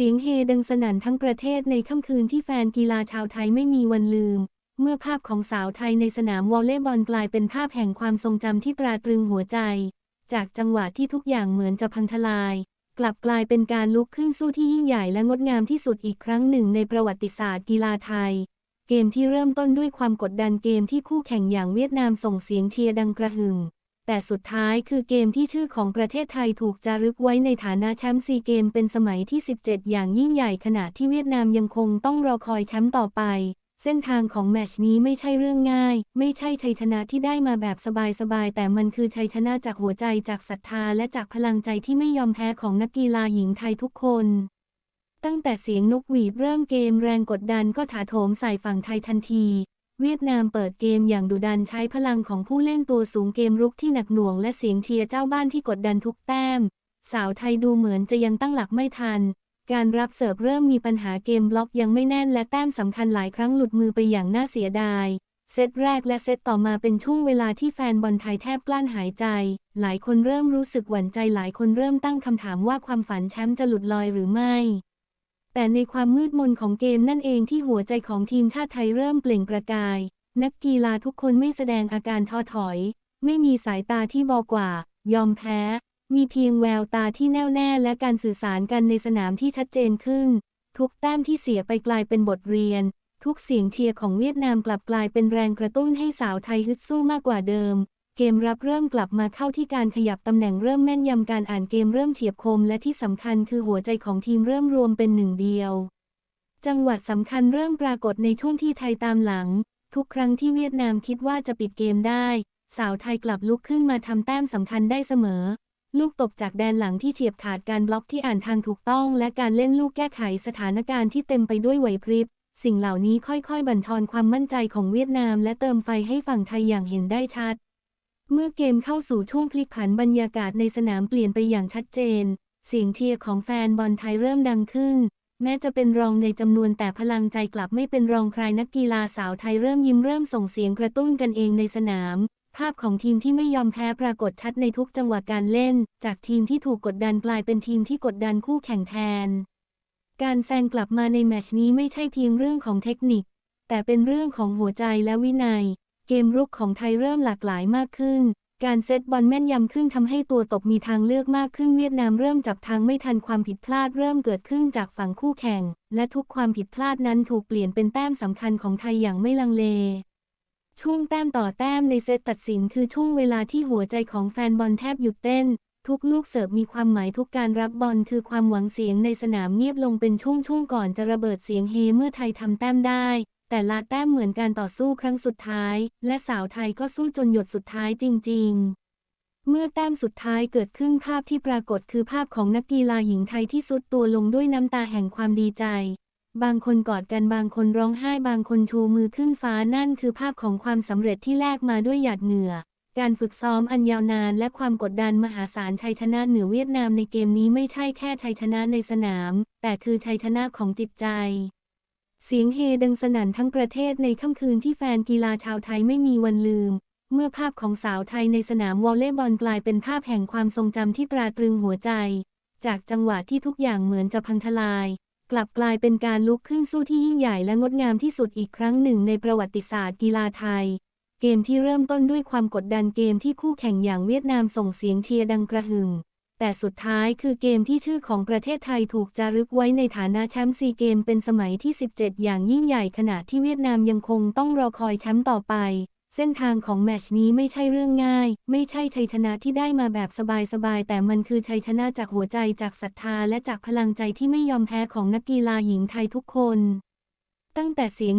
เสียงเฮดังสนั่นทั้งประเทศในค่ำคืนที่แฟนกีฬาชาวไทยไม่มีวันลืม เมื่อภาพของสาวไทยในสนามวอลเลย์บอลกลายเป็นภาพแห่งความทรงจำที่ตราตรึงหัวใจ จากจังหวะที่ทุกอย่างเหมือนจะพังทลาย กลับกลายเป็นการลุกขึ้นสู้ที่ยิ่งใหญ่และงดงามที่สุดอีกครั้งหนึ่งในประวัติศาสตร์กีฬาไทย เกมที่เริ่มต้นด้วยความกดดันเกมที่คู่แข่งอย่างเวียดนามส่งเสียงเชียร์ดังกระหึ่ม แต่สุดท้ายคือเกมที่ชื่อของประเทศไทยถูกจารึกไว้ในฐานะแชมป์ซีเกมเป็นสมัยที่ 17 อย่างยิ่งใหญ่ขณะที่เวียดนามยังคงต้องรอคอยแชมป์ต่อไป เส้นทางของแมชนี้ไม่ใช่เรื่องง่าย ไม่ใช่ชัยชนะที่ได้มาแบบสบายๆ แต่มันคือชัยชนะจากหัวใจจากศรัทธาและจากพลังใจที่ไม่ยอมแพ้ของนักกีฬาหญิงไทยทุกคนตั้งแต่เสียงนกหวีดเริ่มเกมแรงกดดันก็ถาโถมใส่ฝั่งไทยทันที เวียดนามเปิดเกมอย่างดุดันใช้พลังของผู้เล่นตัวสูงเกมรุกที่หนักหน่วงและเสียงเชียร์เจ้าบ้านที่กดดันทุกแต้ม สาวไทยดูเหมือนจะยังตั้งหลักไม่ทัน การรับเสิร์ฟเริ่มมีปัญหาเกมบล็อกยังไม่แน่นและแต้มสำคัญหลายครั้งหลุดมือไปอย่างน่าเสียดาย เซตแรกและเซตต่อมาเป็นช่วงเวลาที่แฟนบอลไทยแทบกลั้นหายใจ หลายคนเริ่มรู้สึกหวั่นใจหลายคนเริ่มตั้งคำถามว่าความฝันแชมป์จะหลุดลอยหรือไม่ แต่ในความมืดมนของเกมนั่นเองที่หัวใจของทีมชาติไทยเริ่มเปล่งประกาย นักกีฬาทุกคนไม่แสดงอาการท้อถอย ไม่มีสายตาที่บอกว่า ยอมแพ้ มีเพียงแววตาที่แน่วแน่และการสื่อสารกันในสนามที่ชัดเจนขึ้น ทุกแต้มที่เสียไปกลายเป็นบทเรียน ทุกเสียงเชียร์ของเวียดนามกลับกลายเป็นแรงกระตุ้นให้สาวไทยฮึดสู้มากกว่าเดิม เกมรับเริ่มกลับมาเข้าที่การขยับตำแหน่งเริ่มแม่นยำการอ่านเกมเริ่มเฉียบคมและที่สำคัญคือหัวใจของทีมเริ่มรวมเป็นหนึ่งเดียว จังหวะสำคัญเริ่มปรากฏในช่วงที่ไทยตามหลัง ทุกครั้งที่เวียดนามคิดว่าจะปิดเกมได้ สาวไทยกลับลุกขึ้นมาทำแต้มสำคัญได้เสมอ ลูกตบจากแดนหลังที่เฉียบขาดการบล็อกที่อ่านทางถูกต้อง และการเล่นลูกแก้ไขสถานการณ์ที่เต็มไปด้วยไหวพริบสิ่งเหล่านี้ค่อยๆ บั่นทอนความมั่นใจของเวียดนาม และเติมไฟให้ฝั่งไทยอย่างเห็นได้ชัด เมื่อเกมเข้าสู่ช่วงพลิกผันบรรยากาศในสนามเปลี่ยนไปอย่างชัดเจน เสียงเชียร์ของแฟนบอลไทยเริ่มดังขึ้น แม้จะเป็นรองในจำนวนแต่พลังใจกลับไม่เป็นรองใครนักกีฬาสาวไทยเริ่มยิ้มเริ่มส่งเสียงกระตุ้นกันเองในสนาม ภาพของทีมที่ไม่ยอมแพ้ปรากฏชัดในทุกจังหวะการเล่น จากทีมที่ถูกกดดันกลายเป็นทีมที่กดดันคู่แข่งแทน การแซงกลับมาในแมตชนี้ไม่ใช่เพียงเรื่องของเทคนิค แต่เป็นเรื่องของหัวใจและวินัย เกมรุกของไทยเริ่มหลากหลายมากขึ้น การเซตบอลแม่นยำขึ้นทำให้ตัวตบมีทางเลือกมากขึ้นเวียดนามเริ่มจับทางไม่ทันความผิดพลาดเริ่มเกิดขึ้นจากฝั่งคู่แข่ง และทุกความผิดพลาดนั้นถูกเปลี่ยนเป็นแต้มสำคัญของไทยอย่างไม่ลังเลช่วงแต้มต่อแต้มในเซตตัดสินคือช่วงเวลาที่หัวใจของแฟนบอลแทบหยุดเต้น ทุกลูกเสิร์ฟมีความหมายทุกการรับบอลคือความหวังเสียงในสนามเงียบลงเป็นช่วงๆก่อนจะระเบิดเสียงเฮเมื่อไทยทำแต้มได้ แต่ละแต้มเหมือนการต่อสู้ครั้งสุดท้าย และสาวไทยก็สู้จนหยดสุดท้ายจริง ๆเมื่อแต้มสุดท้ายเกิดขึ้นภาพที่ปรากฏคือภาพของนักกีฬาหญิงไทยที่สุดตัวลงด้วยน้ำตาแห่งความดีใจ บางคนกอดกันบางคนร้องไห้บางคนชูมือขึ้นฟ้านั่นคือภาพของความสำเร็จที่แลกมาด้วยหยาดเหงื่อ การฝึกซ้อมอันยาวนานและความกดดันมหาศาลชัยชนะเหนือเวียดนามในเกมนี้ไม่ใช่แค่ชัยชนะในสนาม แต่คือชัยชนะของจิตใจ เสียงเฮดังสนั่นทั้งประเทศในค่ำคืนที่แฟนกีฬาชาวไทยไม่มีวันลืม เมื่อภาพของสาวไทยในสนามวอลเลย์บอลกลายเป็นภาพแห่งความทรงจำที่ตราตรึงหัวใจ จากจังหวะที่ทุกอย่างเหมือนจะพังทลาย กลับกลายเป็นการลุกขึ้นสู้ที่ยิ่งใหญ่และงดงามที่สุดอีกครั้งหนึ่งในประวัติศาสตร์กีฬาไทย เกมที่เริ่มต้นด้วยความกดดันเกมที่คู่แข่งอย่างเวียดนามส่งเสียงเชียร์ดังกระหึ่ม แต่สุดท้ายคือเกมที่ชื่อของประเทศไทยถูกจารึกไว้ในฐานะแชมป์ซีเกมเป็นสมัยที่ 17 อย่างยิ่งใหญ่ขณะที่เวียดนามยังคงต้องรอคอยแชมป์ต่อไป เส้นทางของแมชนี้ไม่ใช่เรื่องง่าย ไม่ใช่ชัยชนะที่ได้มาแบบสบายๆ แต่มันคือชัยชนะจากหัวใจจากศรัทธาและจากพลังใจที่ไม่ยอมแพ้ของนักกีฬาหญิงไทยทุกคน ตั้งแต่เสียง